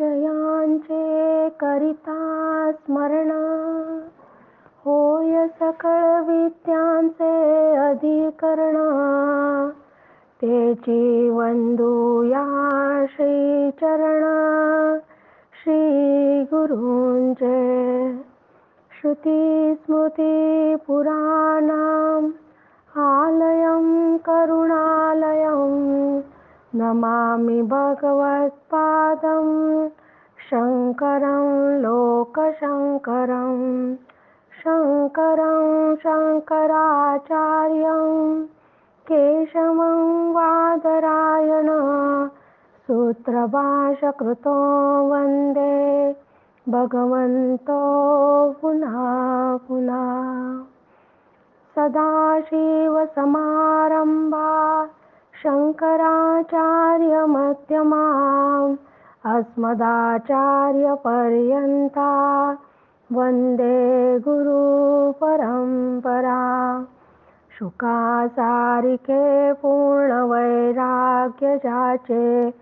जयांचे करिता स्मरण. होय सकळ विद्यांचे अधिकरण. तेची वंदूया श्री चरण श्री गुरुंचे श्रुती स्मृती पुराणाम. आलयं करुणालयं नमामि भगवत्पादं शङ्करं लोकशङ्करं शङ्करं शङ्कराचार्यं केशवं वादरायण सूत्रभाषकृतो वन्दे भगवन्तो पुनः पुनः। सदाशिवसमारम्भा शङ्कराचार्यमध्यमाम् अस्मदाचार्यपर्यन्ता वन्दे गुरुपरम्परा। शुकासारिके पूर्णवैराग्यजाचे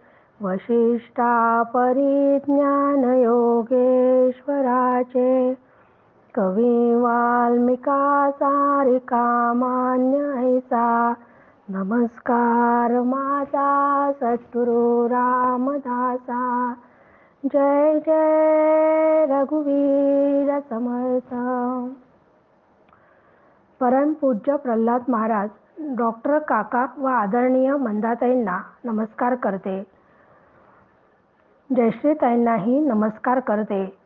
वशिष्ठा परिज्ञानयोगेश्वराचे कवी वाल्मिका सारिका मान्य नमस्कार माझा सद्गुरु रामदासा. जय जय रघुवीर समर्थ. परमपूज्य प्रल्हाद महाराज डॉक्टर काका व आदरणीय मंदाताईंना नमस्कार करते. जयश्रीताईंनाही नमस्कार करते.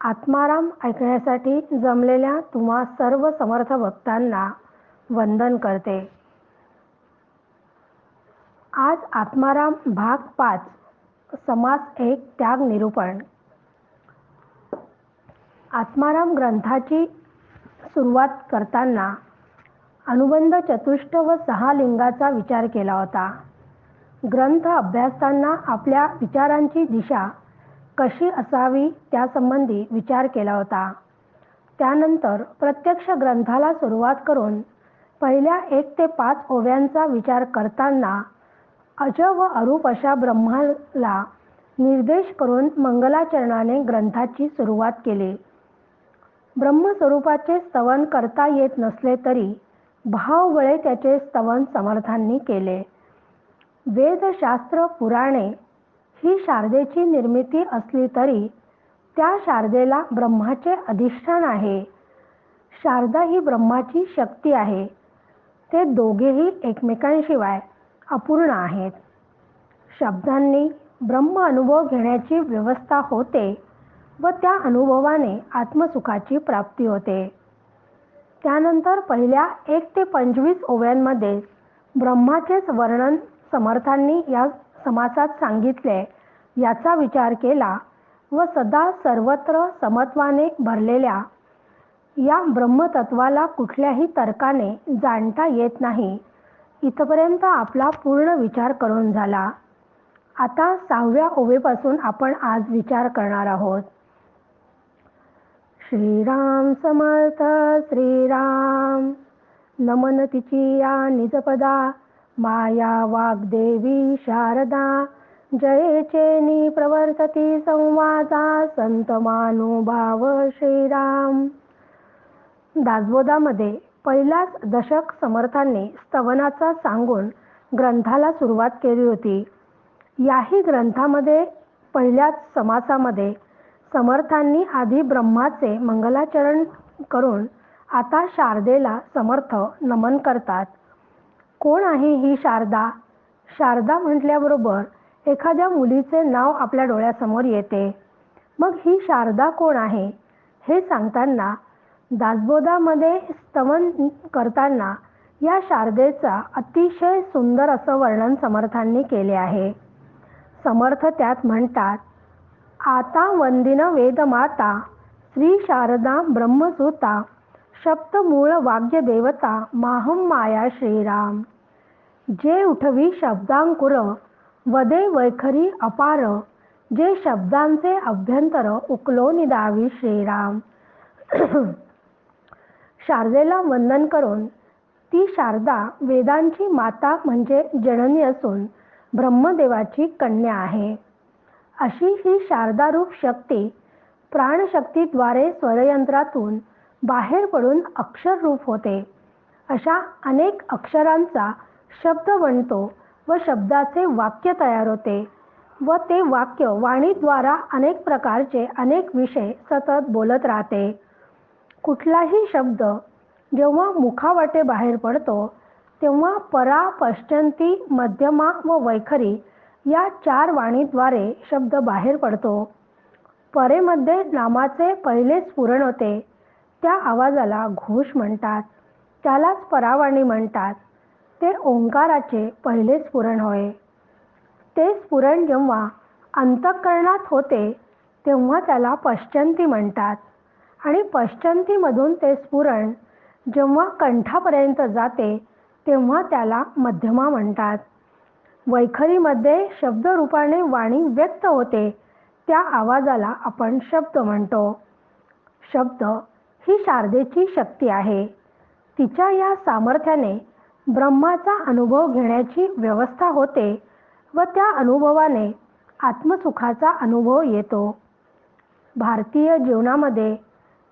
आत्माराम ऐकण्यासाठी जमलेल्या तुम्हा सर्व समर्थ भक्तांना वंदन करते. आज आत्माराम भाग पाच समास एक त्याग निरूपण. आत्माराम ग्रंथाची सुरुवात करताना अनुबंध चतुष्ट व सहा लिंगाचा विचार केला होता. ग्रंथ अभ्यासताना आपल्या विचारांची दिशा कशी असावी त्यासंबंधी विचार केला होता. त्यानंतर प्रत्यक्ष ग्रंथाला सुरुवात करून पहिल्या एक ते पाच ओव्यांचा विचार करताना अज व अरूप अशा ब्रह्माला निर्देश करून मंगलाचरणाने ग्रंथाची सुरुवात केली. ब्रह्मस्वरूपाचे स्तवन करता येत नसले तरी भावबळे त्याचे स्तवन समर्थांनी केले. वेदशास्त्र पुराणे ही शारदेची निर्मिती असली तरी त्या शारदेला ब्रह्माचे अधिष्ठान आहे. शारदा ही ब्रह्माची शक्ती आहे. ते दोघेही एकमेकांशिवाय अपूर्ण आहेत. शब्दांनी ब्रह्म अनुभव घेण्याची व्यवस्था होते व त्या अनुभवाने आत्मसुखाची प्राप्ती होते. त्यानंतर पहिल्या एक ते पंचवीस ओव्यांमध्ये ब्रह्माचेच वर्णन समर्थांनी या समासात सांगितले याचा विचार केला व सदा सर्वत्र समत्वाने भरलेल्या या ब्रह्मतत्वाला कुठल्याही तर्काने जाणता येत नाही. इथपर्यंत आपला पूर्ण विचार करून झाला. आता सहाव्या ओवेपासून आपण आज विचार करणार आहोत. श्रीराम समर्थ श्रीराम. नमन तिची या निजपदा. माया वाग्देवी शारदा. जयेचेनी प्रवर्तती संवादा. संत मानुभाव श्रीराम. दासबोधामध्ये पहिलाच दशक समर्थांनी स्तवनाचा सांगून ग्रंथाला सुरुवात केली होती. याही ग्रंथामध्ये पहिल्याच समासामध्ये समर्थांनी आधी ब्रह्माचे मंगलाचरण करून आता शारदेला समर्थ नमन करतात. कोण आहे ही शारदा? शारदा म्हटल्याबरोबर एखाद्या मुलीचे नाव आपल्या डोळ्यासमोर येते. मग ही शारदा कोण आहे? हे सांगताना दासबोधामध्ये स्तवन करताना या शारदेचा अतिशय सुंदर असं वर्णन समर्थांनी केले आहे. समर्थ त्यात म्हणतात आता वंदिन वेदमाता श्री शारदा ब्रह्मसुता शब्द मूळ वाग्य देवता माहम माया श्रीराम. जे उठवी शब्दांकुर वदे वैखरी अपार जे शब्दांचे अभ्यंतर उकलो निदावी श्रीराम. शारदेला वंदन करून ती शारदा वेदांची माता म्हणजे जननी असून ब्रह्मदेवाची कन्या आहे. अशी ही शारदारूप शक्ती प्राणशक्तीद्वारे स्वरयंत्रातून बाहेर पडून अक्षर रूप होते. अशा अनेक अक्षरांचा शब्द बनतो व शब्दाचे वाक्य तयार होते व ते वाक्य वाणीद्वारा अनेक प्रकारचे अनेक विषय सतत बोलत राहते. कुठलाही शब्द जेव्हा मुखावाटे बाहेर पडतो तेव्हा परा पश्चंती मध्यमा व वैखरी या चार वाणीद्वारे शब्द बाहेर पडतो. परेमध्ये नामाचे पहिले स्फुरण होते. त्या आवाजाला घोष म्हणतात. त्यालाच परावाणी म्हणतात. ते ओंकाराचे पहिले स्फुरण होय. ते स्फुरण जेव्हा अंतःकरणात होते तेव्हा त्याला पश्चंती म्हणतात. आणि पश्चंतीमधून ते स्फुरण जेव्हा कंठापर्यंत जाते तेव्हा त्याला मध्यमा म्हणतात. वैखरीमध्ये शब्दरूपाने वाणी व्यक्त होते त्या आवाजाला आपण शब्द म्हणतो. शब्द ही शारदेची शक्ती आहे. तिच्या या सामर्थ्याने ब्रह्माचा अनुभव घेण्याची व्यवस्था होते व त्या अनुभवाने आत्मसुखाचा अनुभव येतो. भारतीय जीवनामध्ये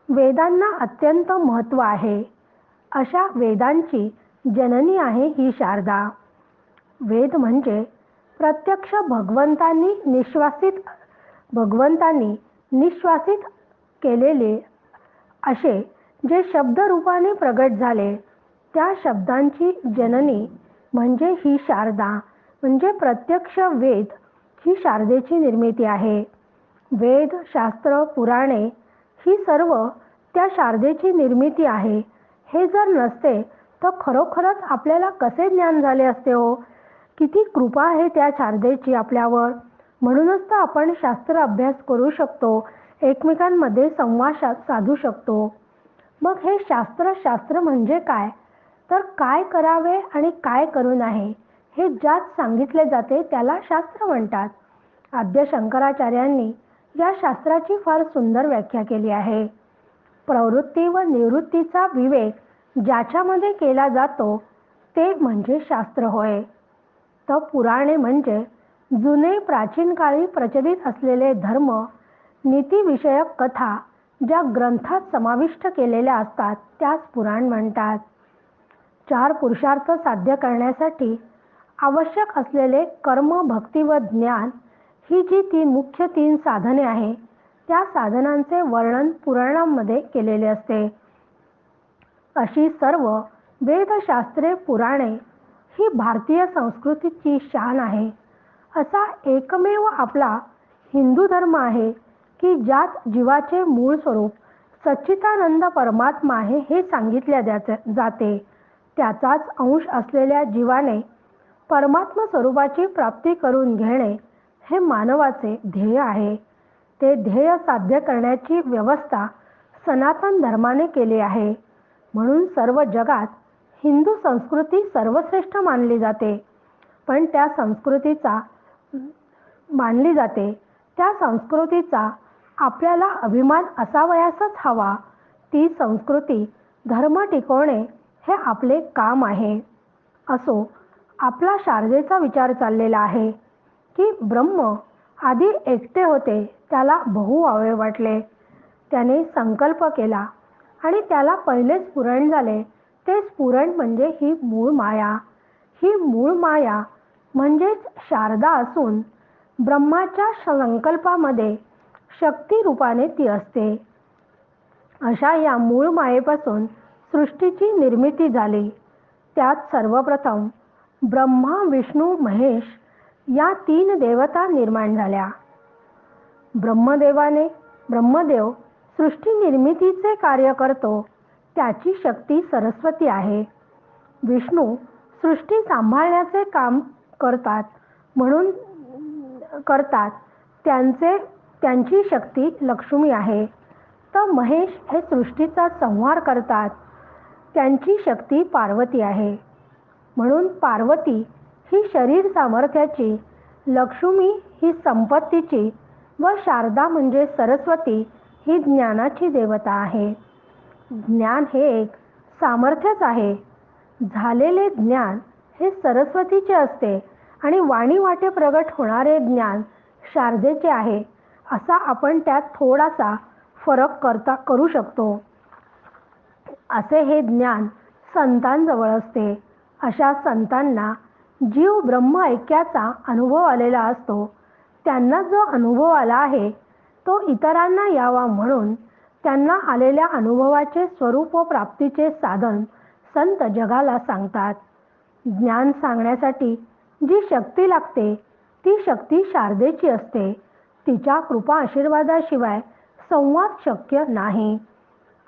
वेदांना अत्यंत महत्त्व आहे. अशा वेदांची जननी आहे ही शारदा. वेद म्हणजे प्रत्यक्ष भगवंतांनी निश्वासित भगवंतांनी निश्वासित केलेले असे जे शब्दरूपाने प्रगट झाले. त्या शब्दांची जननी म्हणजे ही शारदा म्हणजे प्रत्यक्ष वेद ही शारदेची निर्मिती आहे. वेद शास्त्र पुराणे ही सर्व त्या शारदेची निर्मिती आहे. हे जर नसते तर खरोखरच आपल्याला कसे ज्ञान झाले असते हो? किती कृपा आहे त्या शारदेची आपल्यावर. म्हणूनच तर आपण शास्त्र अभ्यास करू शकतो एकमेकांमध्ये संवाद साधू शकतो. मग हे शास्त्र शास्त्र म्हणजे काय? तर काय करावे आणि काय करू नये हे ज्यात सांगितले जाते त्याला शास्त्र म्हणतात. आद्य शंकराचार्यांनी या शास्त्राची फार सुंदर व्याख्या केली आहे. प्रवृत्ती व निवृत्तीचा विवेक ज्याच्यामध्ये केला जातो ते म्हणजे शास्त्र होय. तर पुराणे म्हणजे जुने प्राचीन काळी प्रचलित असलेले धर्म नीतीविषयक कथा ज्या ग्रंथात समाविष्ट केलेल्या असतात त्यास पुराण म्हणतात. चार पुरुषार्थ साध्य करण्यासाठी आवश्यक असलेले कर्म भक्ती व ज्ञान ही जी तीन मुख्य तीन साधने आहे त्या साधनांचे वर्णन पुराणांमध्ये केलेले असते. अशी सर्व वेदशास्त्रे पुराणे ही भारतीय संस्कृतीची शान आहे. असा एकमेव आपला हिंदू धर्म आहे की ज्यात जीवाचे मूळ स्वरूप सच्चितानंद परमात्मा आहे हे सांगितले जाते. त्याचाच अंश असलेल्या जीवाने परमात्मा स्वरूपाची प्राप्ती करून घेणे हे मानवाचे ध्येय आहे. ते ध्येय साध्य करण्याची व्यवस्था सनातन धर्माने केली आहे. म्हणून सर्व जगात हिंदू संस्कृती सर्वश्रेष्ठ मानली जाते. पण त्या संस्कृतीचा मानली जाते. त्या संस्कृतीचा आपल्याला अभिमान असावयासच हवा. ती संस्कृती धर्म टिकवणे हे आपले काम आहे. असो आपला शारदेचा विचार चाललेला आहे. की ब्रह्म आधी एकटे होते त्याला बहु आवे वाटले. त्याने संकल्प केला आणि त्याला पहिले स्फुरण झाले. ते स्फुरण म्हणजे ही मूळ माया. ही मूळ माया म्हणजेच शारदा असून ब्रह्माच्या संकल्पामध्ये शक्ती रूपाने ती असते. अशा या मूळ मायेपासून सृष्टीची निर्मिती झाली. त्यात सर्वप्रथम ब्रह्मा विष्णू महेश या तीन देवता निर्माण झाल्या. ब्रह्मदेवाने ब्रह्मदेव सृष्टी निर्मितीचे कार्य करतो त्याची शक्ती सरस्वती आहे. विष्णू सृष्टी सांभाळण्याचे काम करतात म्हणून करतात त्यांचे त्यांची शक्ती लक्ष्मी आहे. तर महेश हे सृष्टीचा संहार करतात त्यांची शक्ती पार्वती आहे. म्हणून पार्वती ही शरीर सामर्थ्याची लक्ष्मी ही संपत्तीची व शारदा म्हणजे सरस्वती ही ज्ञानाची देवता आहे. ज्ञान हे एक सामर्थ्यच आहे. झालेले ज्ञान हे सरस्वतीचे असते आणि वाणी वाटे प्रगट होणारे ज्ञान शारदेचे आहे असा आपण त्यात थोडासा फरक करता करू शकतो. असे हे ज्ञान संतांजवळ असते. अशा संतांना जीव ब्रह्म ऐक्याचा अनुभव आलेला असतो. त्यांना जो अनुभव आला आहे तो इतरांना यावा म्हणून त्यांना आलेल्या अनुभवाचे स्वरूप व प्राप्तीचे साधन संत जगाला सांगतात. ज्ञान सांगण्यासाठी जी शक्ती लागते ती शक्ती शारदेची असते. तिच्या कृपा आशीर्वादाशिवाय संवाद शक्य नाही.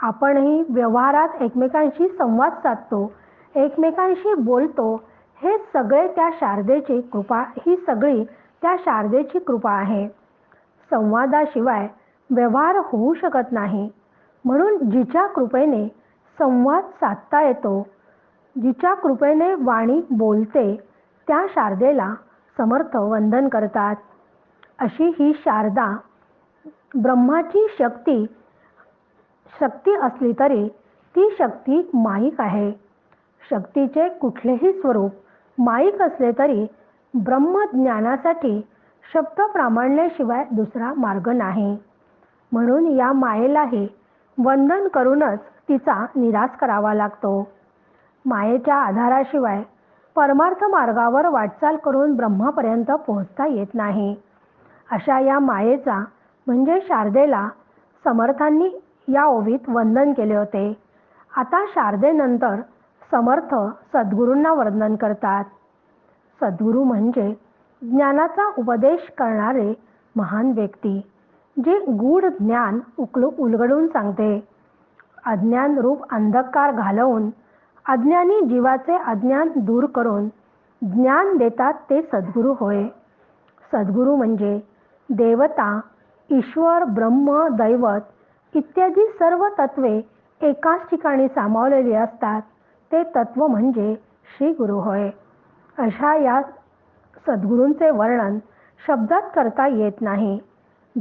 आपणही व्यवहारात एकमेकांशी संवाद साधतो एकमेकांशी बोलतो हे सगळे त्या शारदेची कृपा ही सगळी त्या शारदेची कृपा आहे. संवादाशिवाय व्यवहार होऊ शकत नाही. म्हणून जिच्या कृपेने संवाद साधता येतो. जिच्या कृपेने वाणी बोलते त्या शारदेला समर्थ वंदन करतात. अशी ही शारदा ब्रह्माची शक्ती शक्ती असली तरी ती शक्ती माईक आहे. शक्तीचे कुठलेही स्वरूप माईक असले तरी ब्रह्मज्ञानासाठी शब्द प्रामाण्याशिवाय दुसरा मार्ग नाही. म्हणून या मायेलाही वंदन करूनच तिचा निराश करावा लागतो. मायेच्या आधाराशिवाय परमार्थ मार्गावर वाटचाल करून ब्रह्मापर्यंत पोहोचता येत नाही. अशा या मायेचा म्हणजे शारदेला समर्थांनी या ओवीत वंदन केले होते. आता शारदेनंतर समर्थ सद्गुरूंना वर्णन करतात. सद्गुरू म्हणजे ज्ञानाचा उपदेश करणारे महान व्यक्ती जे गूढ ज्ञान उकलू उलगडून सांगते. अज्ञान रूप अंधकार घालवून अज्ञानी जीवाचे अज्ञान दूर करून ज्ञान देतात ते सद्गुरू होय. सद्गुरू म्हणजे देवता ईश्वर ब्रह्म दैवत इत्यादी सर्व तत्वे एकाच ठिकाणी सामावलेली असतात. ते तत्व म्हणजे श्री गुरु होय. अशा या सद्गुरूंचे वर्णन शब्दात करता येत नाही.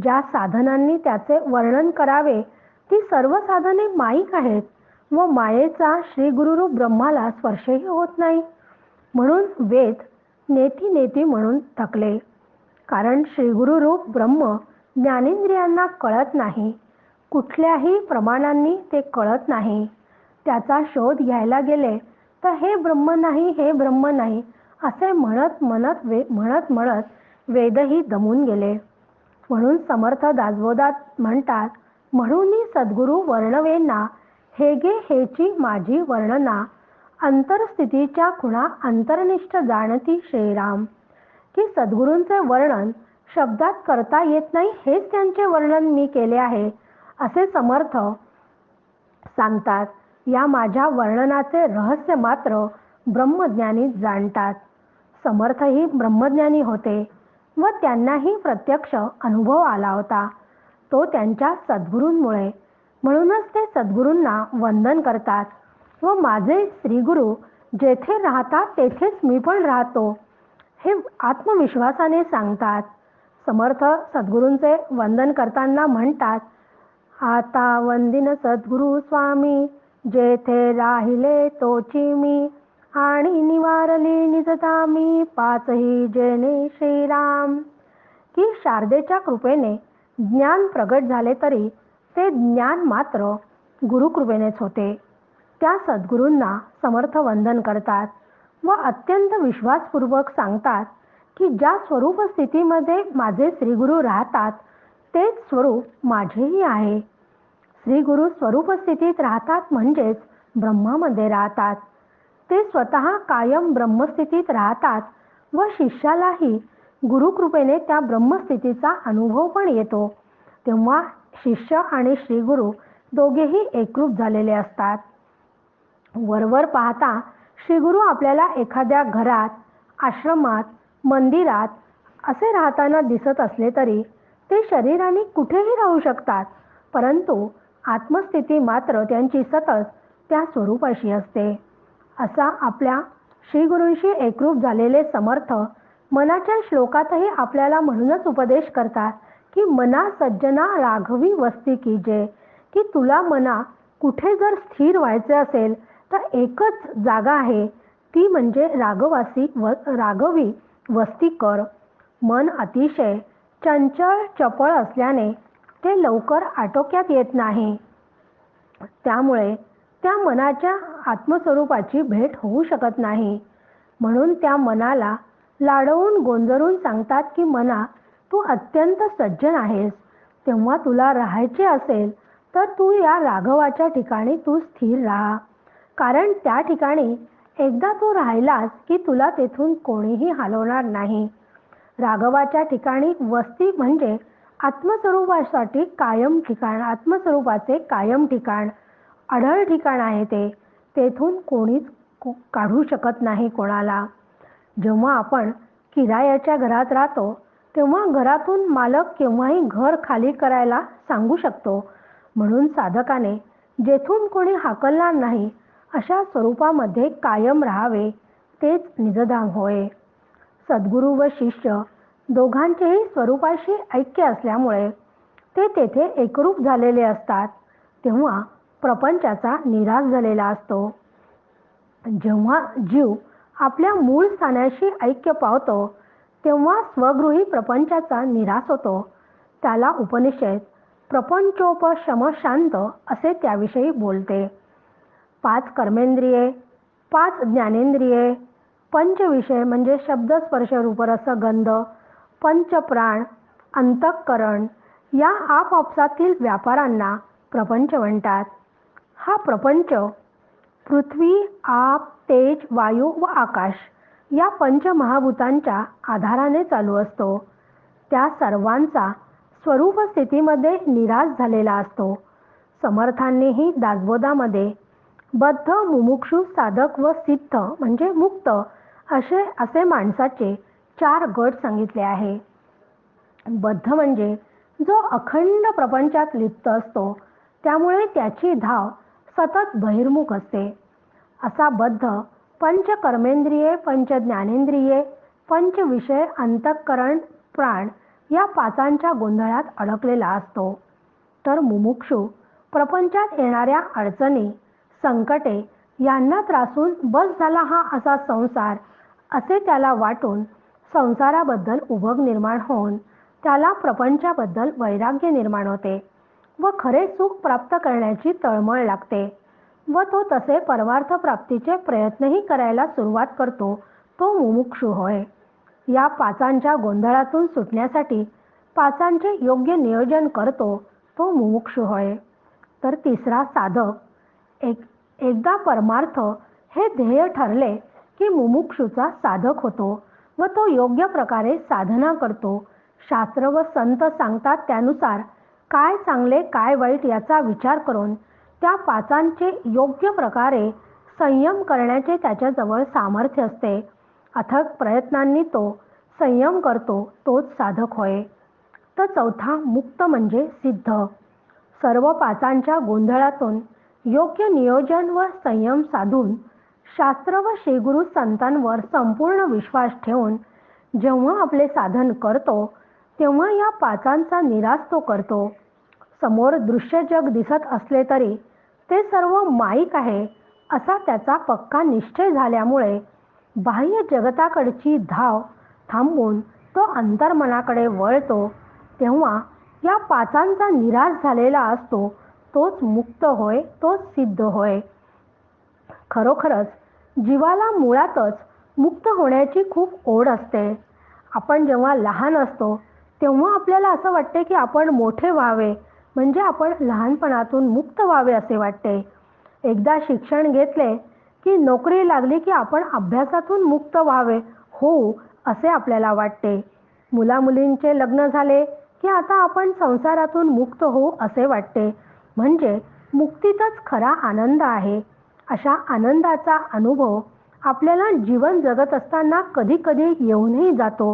ज्या साधनांनी त्याचे वर्णन करावे ती सर्व साधने माईक आहेत व मायेचा श्री गुरुरूप ब्रह्माला स्पर्शही होत नाही. म्हणून वेद नेती नेती म्हणून थकले. कारण श्री गुरुरूप ब्रह्म ज्ञानेंद्रियांना कळत नाही. कुठल्याही प्रमाणांनी ते कळत नाही. त्याचा शोध घ्यायला गेले तर हे ब्रह्म नाही हे ब्रह्म नाही असे म्हणत म्हणत वे म्हणत म्हणत वेदही दमून गेले. म्हणून समर्थ दासबोधात म्हणतात म्हणून सद्गुरू वर्णवेना हेगे हेची माझी वर्णना अंतरस्थितीच्या खुणा अंतरनिष्ठ जाणती श्रीराम. की सद्गुरूंचे वर्णन शब्दात करता येत नाही हेच त्यांचे वर्णन मी केले आहे असे समर्थ सांगतात. या माझ्या वर्णनाचे रहस्य मात्र ब्रह्मज्ञानी जाणतात. समर्थही ब्रह्मज्ञानी होते व त्यांनाही प्रत्यक्ष अनुभव आला होता. तो त्यांच्या सद्गुरूंमुळे म्हणूनच ते सद्गुरूंना वंदन करतात व माझे श्रीगुरु जेथे राहतात तेथेच मी पण राहतो हे आत्मविश्वासाने सांगतात. समर्थ सद्गुरूंचे वंदन करताना म्हणतात आता वंदिन सद्गुरु स्वामी जेथे राहिले तोची मी आणि निवारली निजता मी पाचही जेने श्रीराम. की शारदेच्या कृपेने ज्ञान प्रगट झाले तरी ते ज्ञान मात्र गुरुकृपेनेच होते. त्या सद्गुरूंना समर्थ वंदन करतात व अत्यंत विश्वासपूर्वक सांगतात की ज्या स्वरूप स्थितीमध्ये माझे श्रीगुरु राहतात तेच स्वरूप माझेही आहे. श्री गुरु स्वरूप स्थितीत राहतात म्हणजेच ब्रह्मामध्ये राहतात. ते स्वतः कायम ब्रह्मस्थितीत राहतात व शिष्यालाही गुरुकृपेने त्या ब्रह्मस्थितीचा अनुभव पण येतो. तेव्हा शिष्य आणि श्रीगुरु दोघेही एकरूप झालेले असतात. वरवर पाहता श्रीगुरु आपल्याला एखाद्या घरात आश्रमात मंदिरात असे राहताना दिसत असले तरी ते शरीराने कुठेही राहू शकतात. परंतु आत्मस्थिती मात्र त्यांची सतत त्या स्वरूपाशी असते. असा आपल्या श्रीगुरूंशी एकरूप झालेले समर्थ मनाच्या श्लोकातही आपल्याला म्हणूनच उपदेश करतात की मना सज्जना राघवी वस्ती की जे की तुला मना कुठे जर स्थिर व्हायचे असेल तर एकच जागा आहे ती म्हणजे रागवासी व राघवी वस्ती कर. मन अतिशय चंचल चपळ असल्याने ते लवकर आटोक्यात येत नाही. त्यामुळे त्या मनाच्या आत्मस्वरूपाची भेट होऊ शकत नाही. म्हणून त्या मनाला लाडवून गोंजरून सांगतात की मना तू अत्यंत सज्जन आहेस. तेव्हा तुला राहायचे असेल तर तू या राघवाच्या ठिकाणी तू स्थिर राहा. कारण त्या ठिकाणी एकदा तू राहिलास की तुला तेथून कोणीही हलवणार नाही. राघवाच्या ठिकाणी वस्ती म्हणजे आत्मस्वरूपासाठी कायम ठिकाण आत्मस्वरूपाचे कायम ठिकाण अढळ ठिकाण आहे ते. तेथून कोणीच काढू शकत नाही कोणाला. जेव्हा आपण किरायाच्या घरात राहतो तेव्हा घरातून मालक केव्हाही घर खाली करायला सांगू शकतो. म्हणून साधकाने जेथून कोणी हाकलणार नाही अशा स्वरूपामध्ये कायम राहावे तेच निजधाम होय. सद्गुरू व शिष्य दोघांचेही स्वरूपाशी ऐक्य असल्यामुळे ते तेथे एकरूप झालेले असतात. तेव्हा प्रपंचाचा निराश झालेला असतो. जेव्हा जीव आपल्या मूळ स्थानाशी ऐक्य पावतो तेव्हा स्वगृही प्रपंचाचा निराश होतो. त्याला उपनिषद प्रपंचोपशम शांत असे त्याविषयी बोलते. पाच कर्मेंद्रिये पाच ज्ञानेंद्रिये पंचविषय म्हणजे शब्द स्पर्श रूपरस गंध पंचप्राण अंतःकरण या आपापसातील व्यापारांना प्रपंच म्हणतात. हा प्रपंच पृथ्वी आप तेज वायू व आकाश या पंचमहाभूतांच्या आधाराने चालू असतो. त्या सर्वांचा स्वरूप स्थितीमध्ये निराश झालेला असतो. समर्थांनीही दासबोधामध्ये बद्ध मुमुक्षु साधक व सिद्ध म्हणजे मुक्त असे असे माणसाचे चार गट सांगितले आहे. बद्ध म्हणजे जो अखंड प्रपंचात लिप्त असतो त्यामुळे त्याची धाव सतत बहिर्मुख असते. असा बद्ध पंच कर्मेंद्रिये पंच ज्ञानेंद्रिये पंच विषय अंतःकरण प्राण या पाचांच्या गोंधळात अडकलेला असतो. तर मुमुक्षू प्रपंचात येणाऱ्या अडचणी संकटे यांना त्रासून बस झाला हा असा संसार असे त्याला वाटून संसाराबद्दल उभग निर्माण होऊन त्याला प्रपंचाबद्दल वैराग्य निर्माण होते व खरे सुख प्राप्त करण्याची तळमळ लागते व तो तसे परमार्थ प्राप्तीचे प्रयत्नही करायला सुरुवात करतो तो मुमुक्षू होय. या पाचांच्या गोंधळातून सुटण्यासाठी पाचांचे योग्य नियोजन करतो तो मुमुक्षू होय. तर तिसरा साधक एक एकदा परमार्थ हे ध्येय ठरले की मुमुक्षूचा साधक होतो. व तो योग्य प्रकारे साधना करतो. शास्त्र व संत सांगतात त्यानुसार काय चांगले काय वाईट याचा विचार करून त्या पाचांचे योग्य प्रकारे संयम करण्याचे त्याच्याजवळ सामर्थ्य असते. अथक प्रयत्नांनी तो संयम करतो तोच साधक होय. तर चौथा मुक्त म्हणजे सिद्ध. सर्व पाचांच्या गोंधळातून योग्य नियोजन व संयम साधून शास्त्र व श्रीगुरु संतांवर संपूर्ण विश्वास ठेवून जेव्हा आपले साधन करतो तेव्हा या पाचांचा निराश तो करतो. समोर दृश्य जग दिसत असले तरी ते सर्व माईक आहे असा त्याचा पक्का निश्चय झाल्यामुळे बाह्य जगताकडची धाव थांबून तो अंतर्मनाकडे वळतो. तेव्हा या पाचांचा निराश झालेला असतो तोच मुक्त होय तोच सिद्ध होय. खरोखरच जीवाला मुळातच मुक्त होण्याची खूप ओढ असते. आपण जेव्हा लहान असतो तेव्हा आपल्याला असं वाटते की आपण मोठे व्हावे म्हणजे आपण लहानपणातून मुक्त व्हावे असे वाटते. एकदा शिक्षण घेतले की नोकरी लागली की आपण अभ्यासातून मुक्त व्हावे होऊ असे आपल्याला वाटते. मुलामुलींचे लग्न झाले की आता आपण संसारातून मुक्त होऊ असे वाटते. म्हणजे मुक्तीतच खरा आनंद आहे. अशा आनंदाचा अनुभव आपल्याला जीवन जगत असताना कधी कधी येऊनही जातो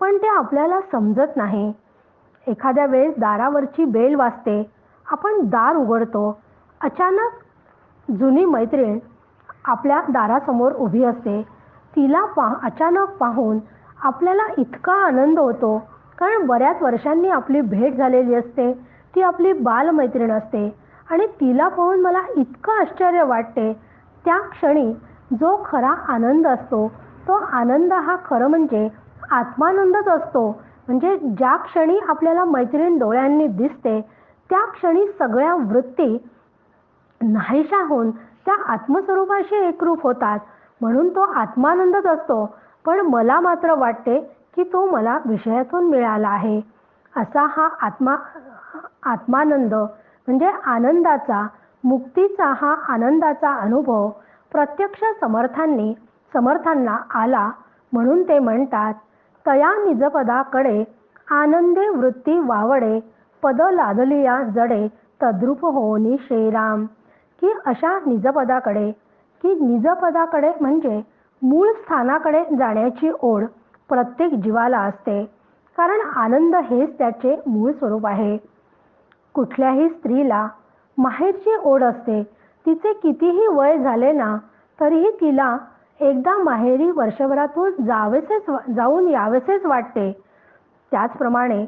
पण ते आपल्याला समजत नाही. एखाद्या वेळेस दारावरची बेल वाजते आपण दार उघडतो अचानक जुनी मैत्रीण आपल्या दारासमोर उभी असते. तिला पा अचानक पाहून आपल्याला इतका आनंद होतो कारण बऱ्याच वर्षांनी आपली भेट झालेली असते ती आपली बालमैत्रीण असते. आणि तिला पाहून मला इतकं आश्चर्य वाटते. त्या क्षणी जो खरा आनंद असतो तो आनंद हा खरं म्हणजे आत्मानंदच असतो. म्हणजे ज्या क्षणी आपल्याला मैत्रीण डोळ्यांनी दिसते त्या क्षणी सगळ्या वृत्ती नाहीशा होऊन त्या आत्मस्वरूपाशी एकरूप होतात. म्हणून तो आत्मानंदच असतो. पण मला मात्र वाटते की तो मला विषयातून मिळाला आहे. असा हा आत्मा आत्मानंद म्हणजे आनंदाचा मुक्तीचा हा आनंदाचा अनुभव प्रत्यक्ष समर्थांनी समर्थांना आला म्हणून ते म्हणतात तया निजपदाकडे आनंदे वृत्ती वावडे पद लादलिया जडे तद्रूप होनी श्रीराम. की अशा निजपदाकडे की निजपदाकडे म्हणजे मूळ स्थानाकडे जाण्याची ओढ प्रत्येक जीवाला असते. कारण आनंद हेच त्याचे मूळ स्वरूप आहे. कुठल्याही स्त्रीला माहेरची ओढ असते तिचे कितीही वय झाले ना तरीही तिला एकदा माहेरी वर्षभरातून जावेसेच जाऊन यावेसेच वाटते. त्याचप्रमाणे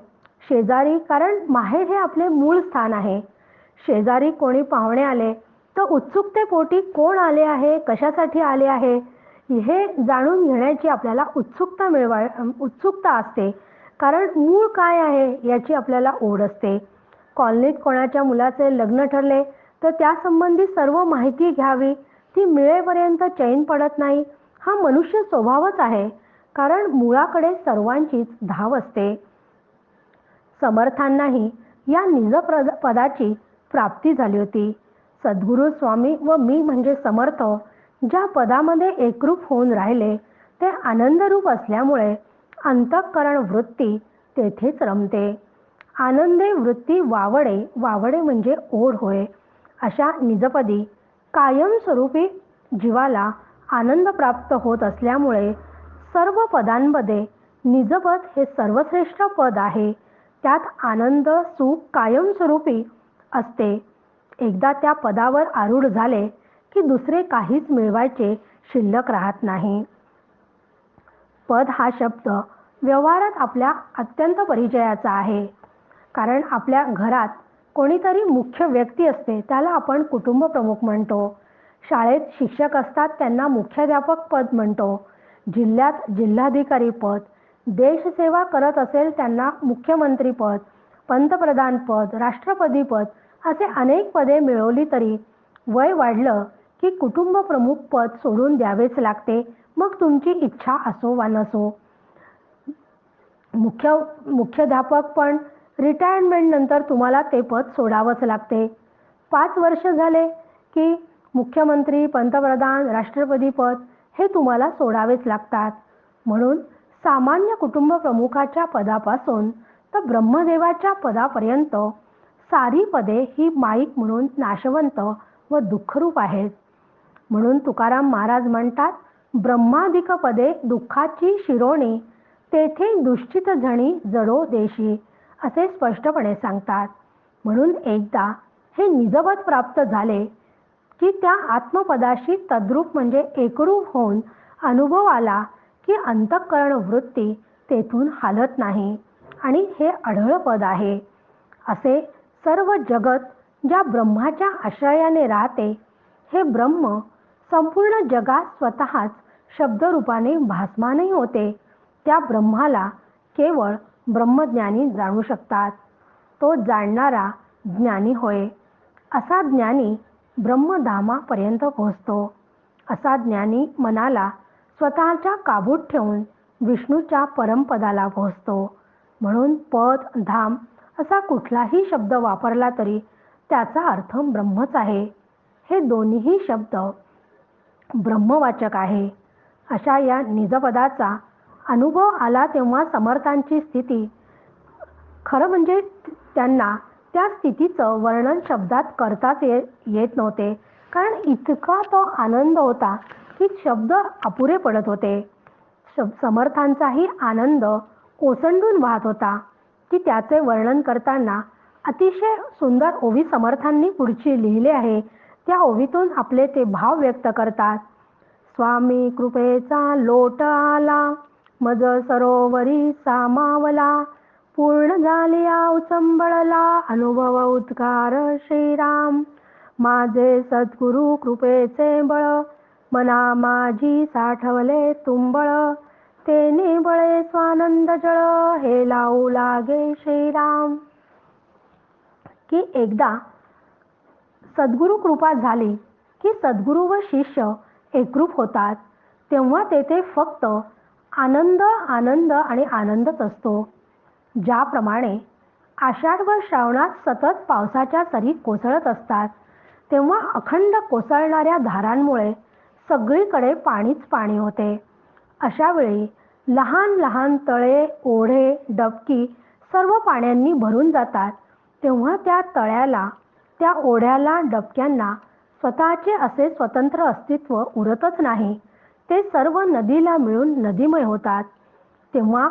शेजारी कारण माहेर हे आपले मूळ स्थान आहे. शेजारी कोणी पाहुणे आले तर उत्सुकतेपोटी कोण आले आहे कशासाठी आले आहे हे जाणून घेण्याची आपल्याला उत्सुकता मिळवा उत्सुकता असते. कारण मूळ काय आहे याची आपल्याला ओढ असते. कॉलनीत कोणाच्या मुलाचे लग्न ठरले तर त्यासंबंधी सर्व माहिती घ्यावी. ती मिळेपर्यंत चैन पडत नाही. हा मनुष्य स्वभावच आहे कारण मुळाकडे सर्वांचीच धाव असते. समर्थांनाही या निज पदाची प्राप्ती झाली होती. सद्गुरू स्वामी व मी म्हणजे समर्थ ज्या पदामध्ये एकरूप होऊन राहिले ते आनंदरूप असल्यामुळे अंतःकरण वृत्ती तेथेच रमते. आनंदे वृत्ती वावडे वावडे म्हणजे ओढ होय. अशा निजपदी कायमस्वरूपी जीवाला आनंद प्राप्त होत असल्यामुळे सर्व पदांमध्ये निजपद हे सर्वश्रेष्ठ पद आहे. त्यात आनंद सुख कायमस्वरूपी असते. एकदा त्या पदावर आरूढ झाले की दुसरे काहीच मिळवायचे शिल्लक राहत नाही. पद हा शब्द व्यवहारात आपल्या अत्यंत परिचयाचा आहे. कारण आपल्या घरात कोणीतरी मुख्य व्यक्ती असते त्याला आपण कुटुंब प्रमुख म्हणतो. शाळेत शिक्षक असतात त्यांना मुख्याध्यापक पद म्हणतो. जिल्ह्यात जिल्हाधिकारी पद देशसेवा करत असेल त्यांना मुख्यमंत्री पद पंतप्रधान पद राष्ट्रपती पद असे अनेक पदे मिळवली तरी वय वाढलं की कुटुंब प्रमुख पद सोडून द्यावेच लागते. मग तुमची इच्छा असो वा नसो. मुख्य मुख्याध्यापक पण रिटायरमेंट नंतर तुम्हाला ते पद सोडावंच लागते. पाच वर्ष झाले की मुख्यमंत्री पंतप्रधान राष्ट्रपती पद हे तुम्हाला सोडावेच लागतात. म्हणून सामान्य कुटुंब प्रमुखाच्या पदापासून तर ब्रह्मदेवाच्या पदापर्यंत सारी पदे ही माईक म्हणून नाशवंत व दुःखरूप आहेत. म्हणून तुकाराम महाराज म्हणतात ब्रह्माधिक पदे दुःखाची शिरोणी तेथे दुश्चित झणी जडो देशी. असे स्पष्टपणे सांगतात. म्हणून एकदा हे निजपद प्राप्त झाले की त्या आत्मपदाशी तद्रूप म्हणजे एकरूप होऊन अनुभव आला की अंतःकरण वृत्ती तेथून हालत नाही आणि हे अढळ पद आहे. असे सर्व जगत ज्या ब्रह्माच्या आश्रयाने राहते हे ब्रह्म संपूर्ण जगात स्वतःच शब्दरूपाने भासमानही होते. त्या ब्रह्माला केवळ ब्रह्मज्ञानी जाणू शकतात. तो जाणणारा ज्ञानी होय. असा ज्ञानी ब्रह्मधामापर्यंत पोहोचतो. असा ज्ञानी मनाला स्वतःच्या काबूत ठेवून विष्णूच्या परमपदाला पोहोचतो. म्हणून पद धाम असा कुठलाही शब्द वापरला तरी त्याचा अर्थ ब्रह्मच आहे. हे दोन्हीही शब्द ब्रह्मवाचक आहे. अशा या निजपदाचा अनुभव आला तेव्हा समर्थांची स्थिती. खरं म्हणजे त्यांना त्या स्थितीचं वर्णन शब्दात करताच ये येत नव्हते. कारण इतका तो आनंद होता की शब्द अपुरे पडत होते. समर्थांचाही आनंद ओसंडून वाहत होता की त्याचे वर्णन करताना अतिशय सुंदर ओवी समर्थांनी पुढची लिहिले आहे. त्या ओवीतून आपले ते भाव व्यक्त करतात. स्वामी कृपेचा लोट आला मज सरोवरी सामावला. पूर्ण झालिया संबळला अनुभव उद्गार श्रीराम. माझे सद्गुरु कृपेचे बळ. मना माझी साठवले तुंबळ. तेने बळे स्वानंद जळ. हे लावू लागे श्रीराम. की एकदा सद्गुरु कृपा झाली की सद्गुरू व शिष्य एकरूप होतात. तेव्हा तेथे फक्त आनंद आनंद आणि आनंदच असतो. ज्याप्रमाणे आषाढ व श्रावणात सतत पावसाच्या सरी कोसळत असतात तेव्हा अखंड कोसळणाऱ्या धारांमुळे सगळीकडे पाणीच पाणी होते. अशावेळी लहान लहान तळे ओढे डबकी सर्व पाण्यांनी भरून जातात. तेव्हा त्या तळ्याला त्या ओढ्याला डबक्यांना स्वतःचे असे स्वतंत्र अस्तित्व उरतच नाही. ते सर्व नदीला मिळून नदीमय होतात. तेव्हा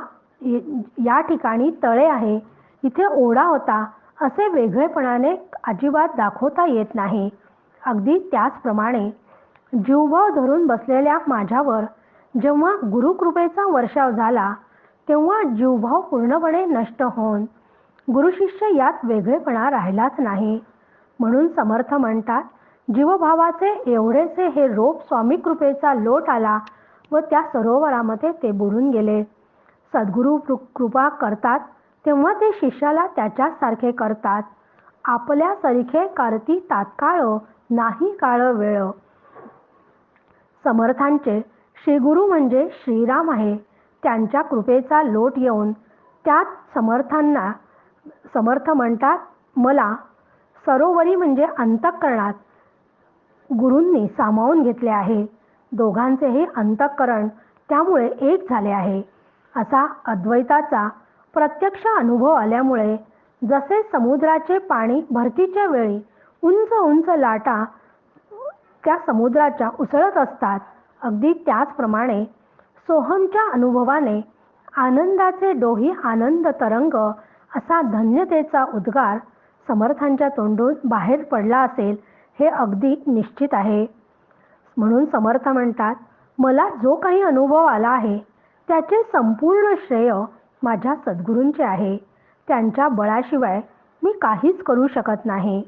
या ठिकाणी तळे आहे. इथे ओढा होता. असे वेगळेपणाने अजिबात दाखवता येत नाही. अगदी त्याचप्रमाणे जीवभाव धरून बसलेल्या माझ्यावर जेव्हा गुरुकृपेचा वर्षाव झाला तेव्हा जीवभाव पूर्णपणे नष्ट होऊन गुरुशिष्य यात वेगळेपणा राहिलाच नाही. म्हणून समर्थ म्हणतात जीवभावाचे एवढेसे हे रोप स्वामी कृपेचा लोट आला व त्या सरोवरामध्ये ते बुडून गेले. सद्गुरू कृपा करतात तेव्हा ते शिष्याला त्याच्यासारखे करतात. आपल्या सरीखे करती तात्काळ नाही काळ वेळ समर्थांचे श्रीगुरु म्हणजे श्रीराम आहे. त्यांच्या कृपेचा लोट येऊन त्यात समर्थांना समर्थ म्हणतात मला सरोवरी म्हणजे अंतःकरणात गुरूंनी सामावून घेतले आहे. दोघांचेही अंतःकरण त्यामुळे एक झाले आहे. असा अद्वैताचा प्रत्यक्ष अनुभव आल्यामुळे जसे समुद्राचे पाणी भरतीच्या वेळी उंच उंच लाटा त्या समुद्राच्या उसळत असतात अगदी त्याचप्रमाणे सोहमच्या अनुभवाने आनंदाचे डोही आनंद तरंग असा धन्यतेचा उद्गार समर्थांच्या तोंडून बाहेर पडला असेल हे अगदी निश्चित आहे. म्हणून समर्थ म्हणतात मला जो काही अनुभव आला आहे त्याचे संपूर्ण श्रेय माझ्या सद्गुरूंचे आहे. त्यांच्या बळाशिवाय मी काहीच करू शकत नाही.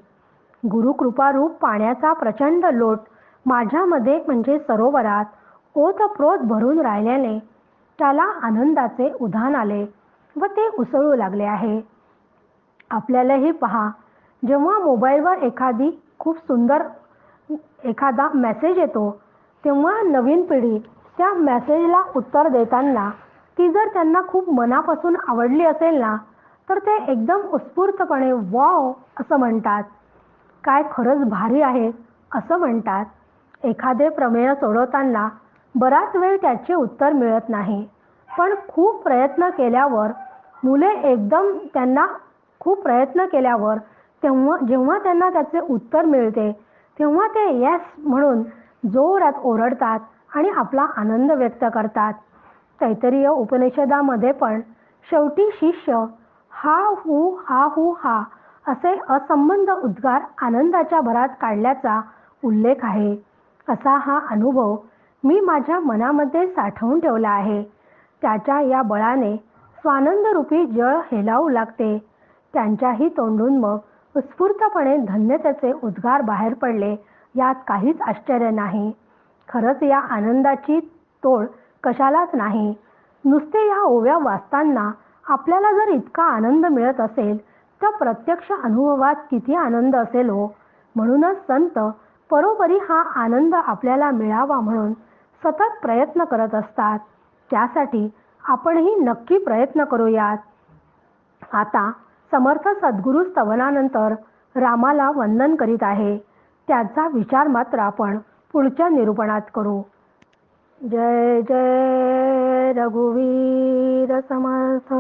गुरुकृपारूप पाण्याचा प्रचंड लोट माझ्यामध्ये म्हणजे सरोवरात ओतप्रोत भरून राहिल्याने त्याला आनंदाचे उधाण आले व ते उसळू लागले आहे. आपल्यालाही पहा जेव्हा मोबाईलवर एखादी खूप सुंदर एखादा मेसेज येतो तेव्हा नवीन पिढी त्या मेसेजला उत्तर देताना ती जर त्यांना खूप मनापासून आवडली असेल ना तर ते एकदम उत्स्फूर्तपणे वाव असं म्हणतात. काय खरंच भारी आहे असं म्हणतात. एखादे प्रमेय सोडवताना बराच वेळ त्याचे उत्तर मिळत नाही. पण खूप प्रयत्न केल्यावर मुले एकदम त्यांना खूप प्रयत्न केल्यावर तेव्हा जेव्हा त्यांना त्याचे उत्तर मिळते तेव्हा ते येस म्हणून जोरात ओरडतात आणि आपला आनंद व्यक्त करतात. तैतरीय उपनिषदामध्ये पण शेवटी शिष्य हा हु हा हु हा असे असंबंध उद्गार आनंदाच्या भरात काढल्याचा उल्लेख आहे. असा हा अनुभव मी माझ्या मनामध्ये साठवून ठेवला आहे. त्याच्या या बळाने स्वानंदरूपी जळ हेलावू लागते. त्यांच्याही तोंडून मग उत्स्फूर्तपणे धन्यतेचे उद्गार बाहेर पडले. यात काहीच आश्चर्य नाही. खरंच या आनंदाची तोड कशालाच नाही. नुसते या ओव्या वाचताना आपल्याला जर इतका आनंद मिळत असेल तर प्रत्यक्ष अनुभवात किती आनंद असेल हो. म्हणूनच संत परोपरी हा आनंद आपल्याला मिळावा म्हणून सतत प्रयत्न करत असतात. त्यासाठी आपणही नक्की प्रयत्न करूयात. आता समर्थ सद्गुरु स्तवनानंतर रामाला वंदन करीत आहे. त्याचा विचार मात्र आपण पुढच्या निरूपणात करू. जय जय रघुवीर समर्थ.